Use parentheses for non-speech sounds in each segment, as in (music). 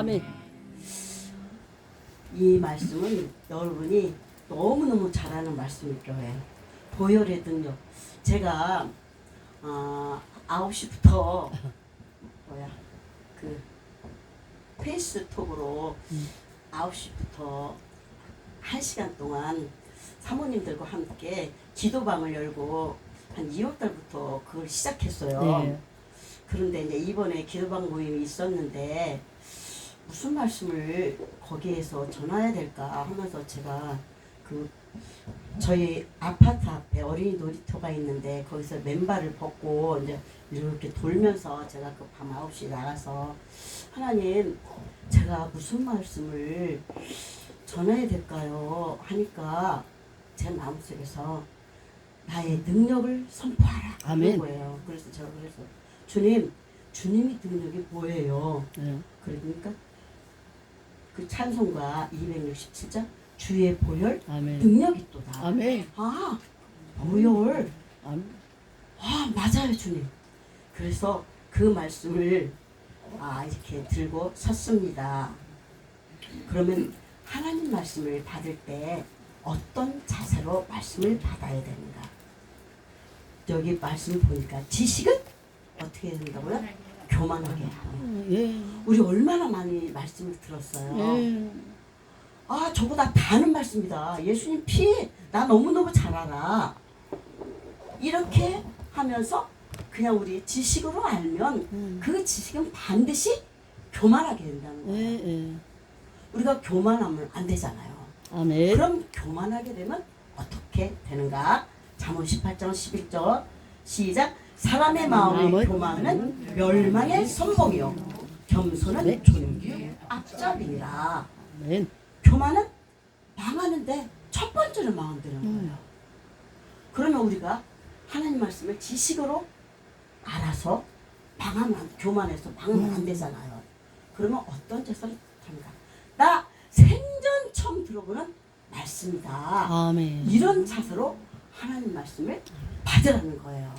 아멘. 이 말씀은 여러분이 너무너무 잘하는 말씀일 거예요. 보혈의 능력. 제가 어, 9시부터 (laughs) 뭐야 그 페이스톡으로 음. 9시부터 1시간 동안 사모님들과 함께 기도방을 열고 한 2월 달부터 그걸 시작했어요. 네. 그런데 이제 이번에 기도방 모임이 있었는데 무슨 말씀을 거기에서 전해야 될까 하면서 제가 그 저희 아파트 앞에 어린이 놀이터가 있는데 거기서 맨발을 벗고 이제 이렇게 돌면서 제가 그 밤 9시에 나가서 하나님 제가 무슨 말씀을 전해야 될까요 하니까 제 마음속에서 나의 능력을 선포하라 아멘. 거예요. 그래서 제가 그래서 주님 주님의 능력이 뭐예요? 네. 그러니까 그 찬송가 267장 주의 보혈 아멘. 능력이 또다. 아멘. 아 보혈 아멘. 아 맞아요 주님. 그래서 그 말씀을 아 이렇게 들고 섰습니다. 그러면 하나님 말씀을 받을 때 어떤 자세로 말씀을 받아야 되는가? 여기 말씀 보니까 지식은 어떻게 된다고요? 교만하게 하는. 예. 우리 얼마나 많이 말씀을 들었어요. 예. 아, 저보다 다 아는 말씀이다. 예수님 피, 나 너무너무 잘 알아. 이렇게 하면서 그냥 우리 지식으로 알면 음. 그 지식은 반드시 교만하게 된다는 예. 거예요. 예. 우리가 교만하면 안 되잖아요. 아멘. 그럼 교만하게 되면 어떻게 되는가? 잠언 18장 11절 시작 사람의 마음의 마음은 교만은 멸망의 선봉이요 겸손은 네. 존귀의 앞잡이니라 아멘. 교만은 망하는데 첫 번째로 망한다는 음. 거예요. 그러면 우리가 하나님 말씀을 지식으로 알아서 망하면 안- 교만해서 망하면 안 되잖아요. 그러면 어떤 짓을 합니까? 나 생전 처음 들어보는 말씀이다. 아멘. 이런 자세로 하나님 말씀을 받으라는 거예요.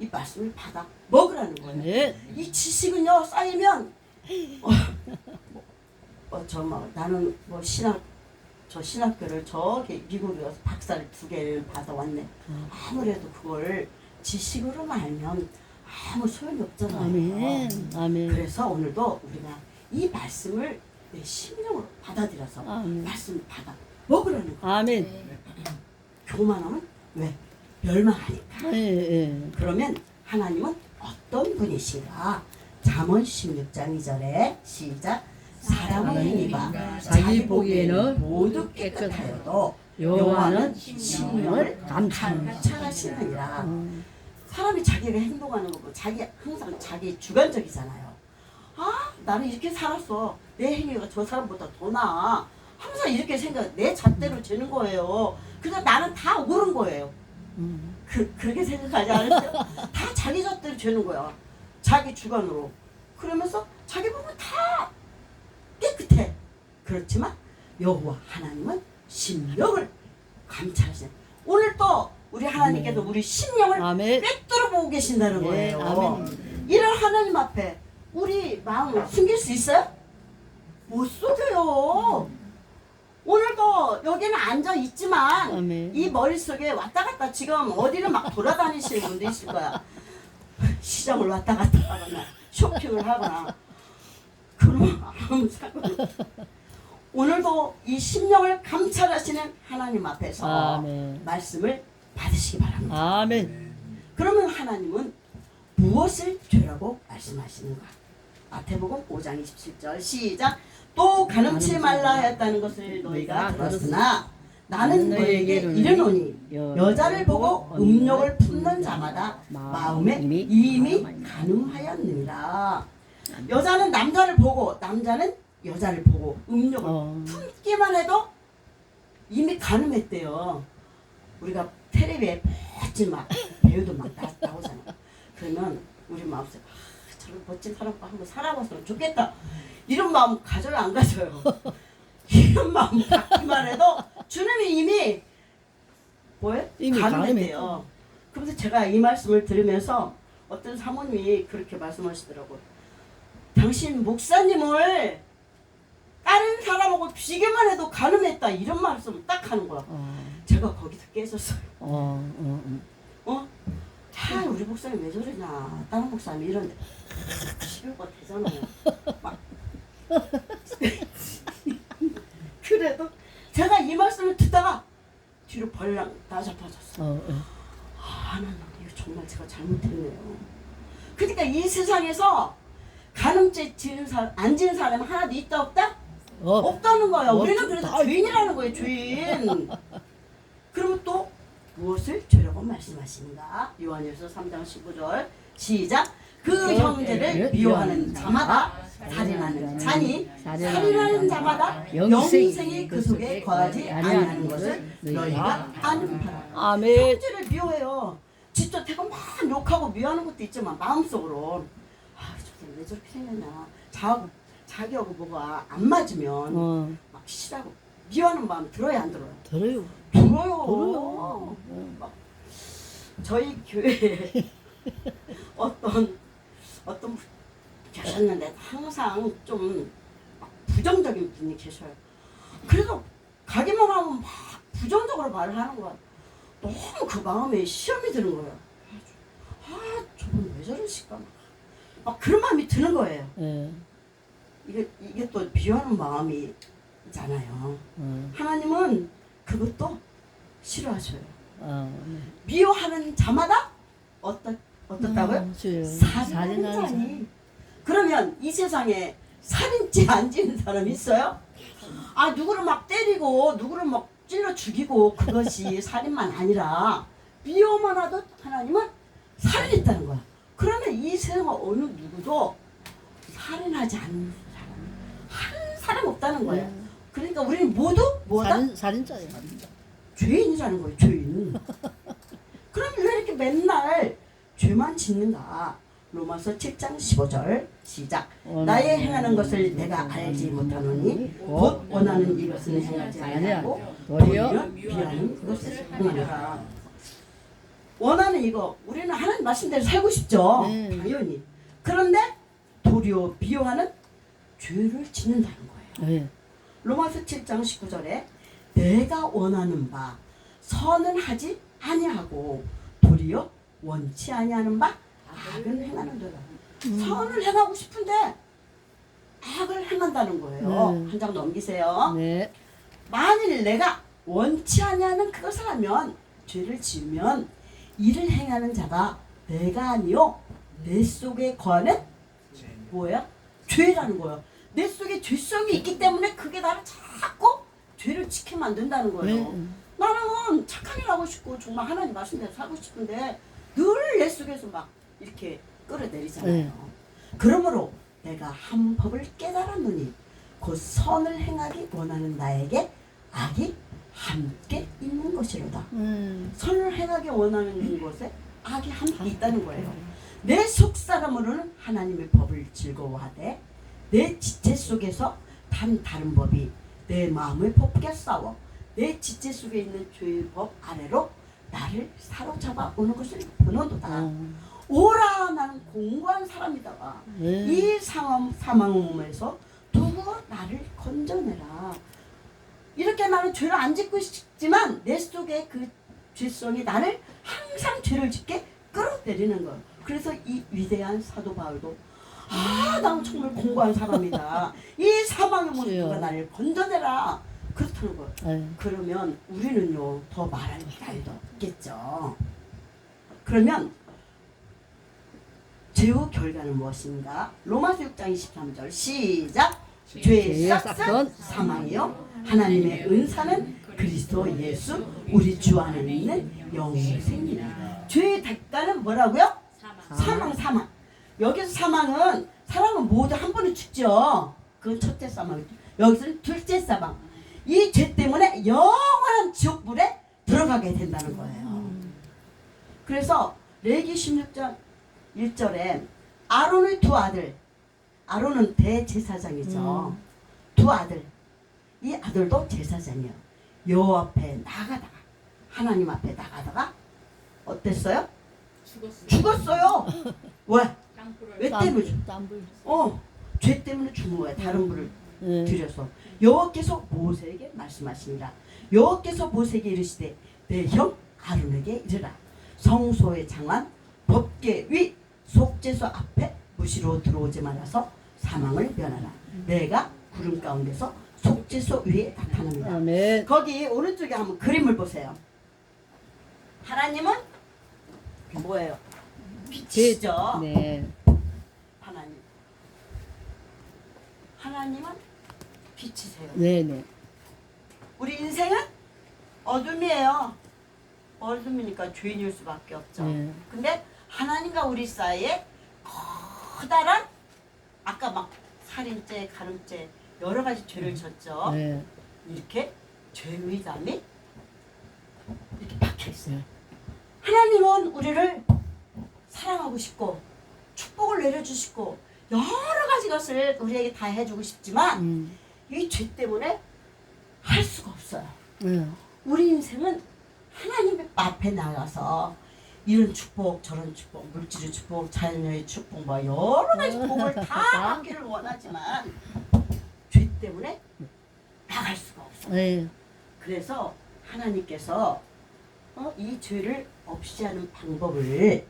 이 말씀을 받아 먹으라는 거예요. 아멘. 이 지식은요 쌓이면 어, 어, 저 뭐 나는 뭐 신학 저 신학교를 저기 미국에 가서 박사를 두 개를 받아왔네. 음. 아무래도 그걸 지식으로만 알면 아무 소용이 없잖아요. 아멘. 아멘. 그래서 오늘도 우리가 이 말씀을 내 심령으로 받아들여서 아멘. 말씀을 받아 먹으라는 거. 아멘. 교만하면 왜 멸망하니까. 예. 예. 그러면 하나님은 어떤 분이신가? 잠언 16장 2절에 시작 사람의 행위가 자기 보기에는 모두 깨끗하여도 여호와는 심령을 감찰하시느니라 음. 사람이 자기가 행동하는 거고 자기 항상 자기 주관적이잖아요 아 나는 이렇게 살았어 내 행위가 저 사람보다 더 나아 항상 이렇게 생각 내 잣대로 재는 거예요 그래서 나는 다 옳은 거예요 음. 그, 그렇게 생각하지 않으세요? 다 자기 잣대로 죄는 거야. 자기 주관으로. 그러면서 자기 보면 다 깨끗해. 그렇지만 여호와 하나님은 심령을 감찰하시는 오늘 또 우리 하나님께서 우리 심령을 아멘. 꿰뚫어 보고 계신다는 네, 거예요. 아멘. 이런 하나님 앞에 우리 마음을 숨길 수 있어요? 못 속여요. 오늘도 여기는 앉아 있지만 아멘. 이 머릿속에 왔다 갔다 지금 어디를 막 돌아다니시는 분도 있을 거야. 시장을 왔다 갔다 하거나 쇼핑을 하거나 그럼 아무 상관없어. 오늘도 이 심령을 감찰하시는 하나님 앞에서 아멘. 말씀을 받으시기 바랍니다. 아멘. 그러면 하나님은 무엇을 죄라고 말씀하시는가? 마태복음 5장 27절 시작 또 가늠치 말라 하였다는 것을 너희가 들었으나 나는 너희에게 이르노니 여자를 보고 음욕을 품는 자마다 마음에 이미 가늠하였느니라 여자는 남자를 보고 남자는 여자를 보고 음욕을 어. 품기만 해도 이미 가늠했대요. 우리가 텔레비에 멋진 막 배우도 막 나, 나오잖아. 그러면 우리 마음속에 아, 저런 멋진 사람과 한번 살아봤으면 좋겠다. 이런 마음 가져요 안 가져요? (laughs) 이런 마음 갖기만 해도 주님이 이미 뭐예요? 이미 가늠했대요. 그래서 제가 이 말씀을 들으면서 어떤 사모님이 그렇게 말씀하시더라고요. 당신 목사님을 비기만 해도 가늠했다 이런 말씀을 딱 하는 거야. 어, 제가 거기서 깨졌어요. 어, 어, 어? 아 우리 목사님 왜 저러냐 다른 목사님 이런데 시교가 되잖아요 막 (laughs) 그래도 제가 이 말씀을 듣다가 뒤로 벌랑 나잡아졌어 어, 어. 아 하나님 이거 정말 제가 잘못했네요 그러니까 이 세상에서 간음죄 지은 사람 안 지은 사람 하나도 있다 없다? 어, 없다는 거야. 어, 우리는 그래서 다 죄인이라는 거예요, 죄인. 그러면 또 무엇을 죄라고 말씀하시는가? 요한일서 3장 15절 시작. 그 어, 형제를 예, 미워하는 예. 자마다 살인하는 자니 살인하는 자마다 영생이 그 속에 거하지 아니하는 것을 너희가 아는 바라. 아멘. 형제를 미워해요. 진짜 대고 막 욕하고 미워하는 것도 있지만 마음속으로 아, 저 사람 왜 저렇게 생겼냐. 자하고 자기하고 뭐가 안 맞으면 어, 막 싫어하고 미워하는 마음 들어야 안 들어요? 들어요. 들어요. 들어요. 막 저희 교회에 (laughs) 어떤 어떤 분 계셨는데 항상 좀막 부정적인 분이 계셔요. 그래서 가기만 하면 막 부정적으로 말을 하는 거야. 너무 그 마음에 시험이 드는 거예요. 아, 저분 왜 저러실까? 막, 막 그런 마음이 드는 거예요. 예, 이게 이게 또 비하는 마음이 잖아요. 어, 하나님은 그것도 싫어하셔요. 어, 네. 미워하는 자마다 어떻 어떻다고요? 어, 주여. 살인하는 살인하는 자니. 그러면 이 세상에 살인죄 안 지는 사람 있어요? 아 누구를 막 때리고 누구를 막 찔러 죽이고 그것이 (laughs) 살인만 아니라 미워만 하듯 하나님은 살인했다는 거야. 그러면 이 세상 어느 누구도 살인하지 않는 사람 한 사람 없다는 거예요. 음. 그러니까 우리는 모두 뭐다? 살인 살인자예요. 죄인이라는 거예요, 죄인. (laughs) 그럼 왜 이렇게 맨날 죄만 짓는가? 로마서 7장 15절 시작. 나의 행하는 것을 내가 알지 못하노니 곧 원하는 이것은 행하지 아니하고 도리어 비하는 그것을 행하노라. 원하는 이거 우리는 하나님 말씀대로 살고 싶죠. 네. 당연히. 그런데 도리어 비하는 죄를 짓는다는 거예요. 예, 로마서 7장 19절에 내가 원하는 바 선은 하지 아니하고 도리어 원치 아니하는 바 악은 행하는 도다. 선을 행하고 싶은데 악을 행한다는 거예요. 음. 한장 넘기세요. 네, 만일 내가 원치 아니하는 그것을 하면 죄를 지으면 이를 행하는 자가 내가 아니요 내 속에 거하는 뭐야? 죄라는 거예요. 내 속에 죄성이 있기 때문에 그게 나를 자꾸 죄를 지게 만든다는 거예요. 네. 나는 착한 일 하고 싶고 정말 하나님 말씀대로 살고 싶은데 늘 내 속에서 막 이렇게 끌어내리잖아요. 네. 그러므로 내가 한 법을 깨달았노니 곧 선을 행하기 원하는 나에게 악이 함께 있는 것이로다. 음, 선을 행하기 원하는 것에 악이 함께 있다는 거예요. 내 속 사람으로는 하나님의 법을 즐거워하되 내 지체 속에서 다른 다른 법이 내 마음을 법게 싸워 내 지체 속에 있는 죄의 법 아래로 나를 사로잡아 오는 것을 보는도다. 어, 오라 나는 공고한 사람이다가 네. 이 상황 사망에서 누구 나를 건져내라. 이렇게 나는 죄를 안 짓고 싶지만 내 속에 그 죄성이 나를 항상 죄를 짓게 끌어내리는 거예요. 그래서 이 위대한 사도 바울도 아, 난 정말 공고한 사람이다. (laughs) 이 사망의. 누가 나를 건져내라. 그렇다는 거예요. 예, 그러면 우리는요 더 말할 나이도 없겠죠. 그러면 죄의 결과는 무엇인가? 로마서 6장 23절 시작. 죄의 싹은 사망이요 하나님의 은사는 그리스도 예수 우리 주 안에 있는 영생이라. 죄의 대가는 뭐라고요? 사망 사망. 여기서 사망은 사람은 모두 한 번에 죽죠. 그건 첫째 사망. 여기서는 둘째 사망. 이 죄 때문에 영원한 지옥불에 들어가게 된다는 거예요. 그래서 레기 16장 1절에 아론의 두 아들 아론은 대제사장이죠. 두 아들 이 아들도 제사장이에요. 여호와 앞에 나가다가 하나님 앞에 나가다가 어땠어요? 죽었어. 죽었어요. (laughs) 왜? 왜 때문에. 어, 죄 때문에 죽은 거야. 다른 분을 네. 드려서 여호와께서 모세에게 말씀하시니라 여호와께서 모세에게 이르시되 내 형 아론에게 이르라 성소의 장관 법계 위 속죄소 앞에 무시로 들어오지 말아서 사망을 면하라 내가 구름 가운데서 속죄소 위에 나타납니다 아멘. 거기 오른쪽에 한번 그림을 보세요 하나님은 뭐예요? 빛이죠 네. 하나님 하나님은 빛이세요 네, 네. 우리 인생은 어둠이에요. 어둠이니까 죄인일 수밖에 없죠. 네. 근데 하나님과 우리 사이에 커다란 아까 막 살인죄, 가늠죄 여러 가지 죄를 졌죠. 네. 이렇게 죄의 담이 이렇게 박혀 있어요. 네. 하나님은 우리를 사랑하고 싶고 축복을 내려주시고 여러 가지 것을 우리에게 다 해주고 싶지만 음. 이죄 때문에 할 수가 없어요. 네. 우리 인생은 하나님 앞에 나가서 이런 축복 저런 축복 물질의 축복 자녀의 축복 뭐 여러 가지 복을 다 (laughs) 받기를 원하지만 죄 때문에 나갈 수가 없어요. 네. 그래서 하나님께서 어, 이 죄를 없이 하는 방법을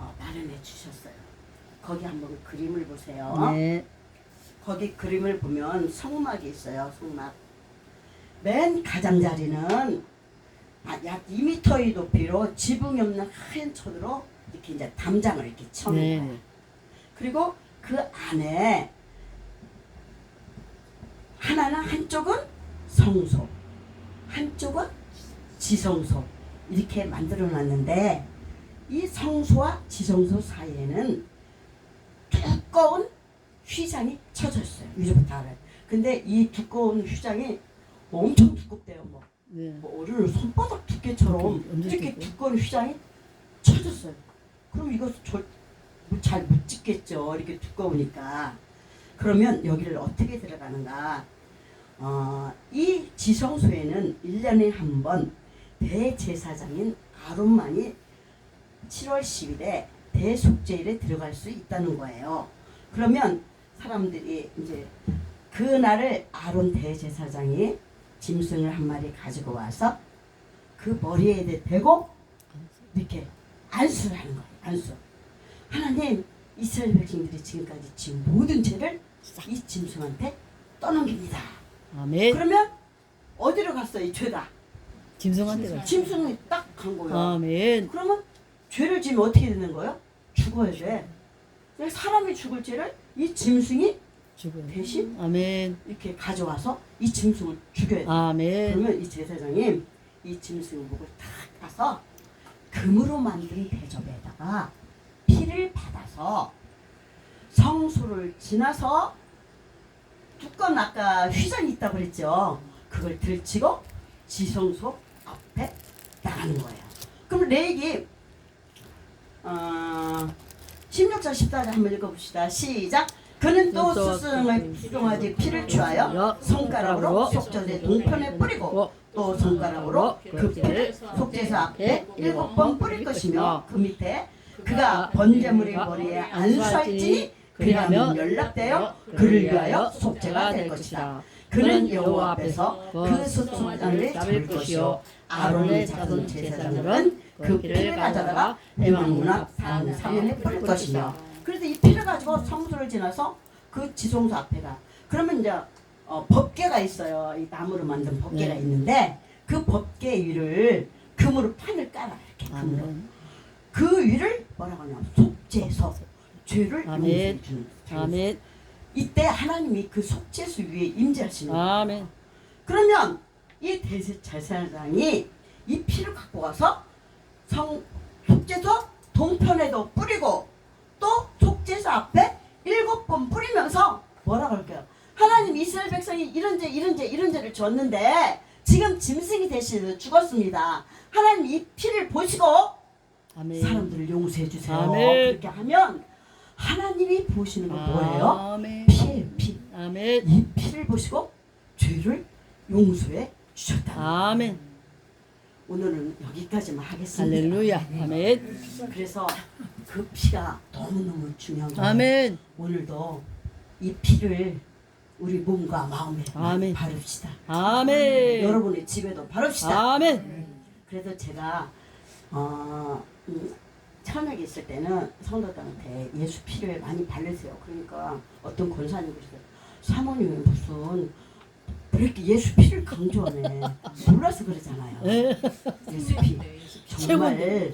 어, 마련해 주셨어요. 거기 한번 그림을 보세요. 네. 거기 그림을 보면 성막이 있어요. 성막. 맨 가장자리는 아, 약 2m의 높이로 지붕이 없는 하얀 천으로 이렇게 이제 담장을 이렇게 쳐놓은 네. 거예요. 그리고 그 안에 하나는 한쪽은 성소, 한쪽은 지성소 이렇게 만들어 놨는데 이 성소와 지성소 사이에는 두꺼운 휘장이 쳐져 있어요. 위로부터 아래. 근데 이 두꺼운 휘장이 엄청 두껍대요. 뭐, 네. 뭐 어른을 손바닥 두께처럼 엄청 이렇게. 두꺼운 휘장이 쳐졌어요. 그럼 이거 잘못 찍겠죠. 이렇게 두꺼우니까. 그러면 여기를 어떻게 들어가는가? 어, 이 지성소에는 1년에 한 번 대제사장인 아론만이 7월 10일에 대속죄일에 들어갈 수 있다는 거예요. 그러면 사람들이 이제 그 날을 아론 대제사장이 짐승을 한 마리 가지고 와서 그 머리에 대고 이렇게 안수를 하는 거예요. 안수. 하나님 이스라엘 백성들이 지금까지 지은 모든 죄를 이 짐승한테 떠넘깁니다. 아멘. 그러면 어디로 갔어 이 죄가? 짐승한테 가. 짐승이 딱 간 거예요. 아멘. 그러면 죄를 지면 어떻게 되는 거예요? 죽어야 돼. 사람이 죽을 죄를 이 짐승이 죽어요. 대신 아멘. 이렇게 가져와서 이 짐승을 죽여야 돼. 아멘. 그러면 이 제사장이 이 짐승 목을 탁 가서 금으로 만든 대접에다가 피를 받아서 성소를 지나서 두꺼운 아까 휘장이 있다고 그랬죠. 그걸 들치고 지성소 앞에 나가는 거예요. 그럼 레이기 어, 16절 14절 한번 읽어봅시다. 시작. 그는 또 스승을 피동하지 피를 취하여 손가락으로 속전의 동편에 뿌리고 또 손가락으로 그 피를 속죄소 앞에 일곱 번 뿌릴 것이며 그 밑에 그가 번제물의 머리에 안수할지니 그리하면 연락되어 그를 위하여 속죄가 될 것이다. 그는 여호와 앞에서 그 소총장을 잡을 것이요 아론의 자손 제사장들은 그 피를 가져다가 대망문 앞 사는 사면에 뿌릴 것이며 그래서 이 피를 가지고 성소를 지나서 그 지성소 앞에 가 그러면 이제 어, 법궤가 있어요 이 나무로 만든 법궤가 네. 있는데 그 법궤 위를 금으로 판을 깔아 이렇게 금으로 아멘. 그 위를 뭐라고 하냐 속죄서 죄를 아멘. 용서해 주는 아멘. 이때 하나님이 그 속죄수 위에 임재하시는 거예요. 아멘. 그러면 이 대제사장이 이 피를 갖고 와서 성 속죄소 동편에도 뿌리고 또 속죄소 앞에 일곱 번 뿌리면서 뭐라고 할까요? 하나님 이스라엘 백성이 이런 죄 이런 죄 이런 죄를 졌는데 지금 짐승이 대신 죽었습니다. 하나님 이 피를 보시고 아멘. 사람들을 용서해 주세요. 아멘. 그렇게 하면 하나님이 보시는 건 뭐예요? 아멘. 피예요, 피. 아멘. 이 피를 보시고 죄를 용서해 주셨다. 아멘. 오늘은 여기까지만 하겠습니다. 할렐루야. 아멘. 그래서 그 피가 너무너무 중요한 거예요. 아멘. 오늘도 이 피를 우리 몸과 마음에 아멘. 바릅시다. 아멘. 여러분의 집에도 바릅시다. 아멘. 그래서 제가 어, 음, 처음에 있을 때는 성도들한테 예수 피를 많이 바르세요. 그러니까 어떤 권사님이 그러세요. 사모님이 무슨 왜 이렇게 예수 피를 강조하네. 몰라서 그러잖아요. 예. 예수 피. 정말.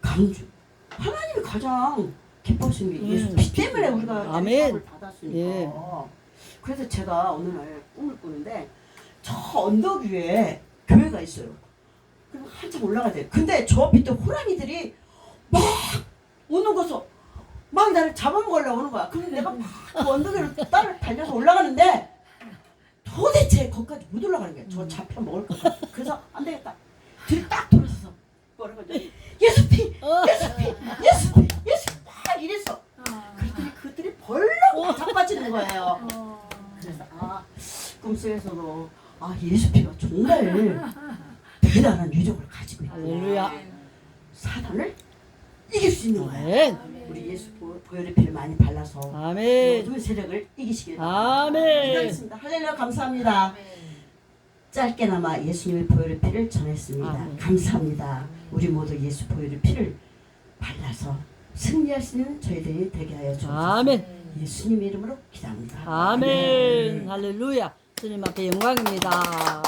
강조. 하나님이 가장 기뻐하시는 게 예수 피 때문에 우리가 아멘. 받았으니까. 예. 그래서 제가 어느 날 꿈을 꾸는데 저 언덕 위에 교회가 있어요. 그리고 한참 올라가야 돼. 근데 저 밑에 호랑이들이 막 오는 거서 막 나를 잡아먹으려고 오는 거야. 그럼 내가 막 그 언덕 위로 따를 달려서 올라가는데 도대체 거기까지 못 올라가는 거야. 저 잡혀 먹을 거. 그래서 안 되겠다. 뒤를 딱 돌아서서 뭐라고 하지? 예수피! 예수피! 예수피! 예수피! 막 이랬어. 그랬더니 그들이 벌렁 자빠지는 거예요. 그래서 아 꿈속에서도 아 예수피가 정말 대단한 유적을 가지고 있구나. 할렐루야. 사단을 이길 수 있는 거야. 아멘. 우리 예수 보- 보혈의 피를 많이 발라서 아멘. 모든 세력을 이기시길. 아멘. 기도하겠습니다. 할렐루야 감사합니다. 짧게나마 예수님의 보혈의 피를 전했습니다. 아멘. 감사합니다. 우리 모두 예수 보혈의 피를 발라서 승리할 수 있는 저희들이 되게 하여 주옵소서. 아멘. 예수님의 이름으로 기도합니다. 아멘. 할렐루야. 주님 앞에 영광입니다.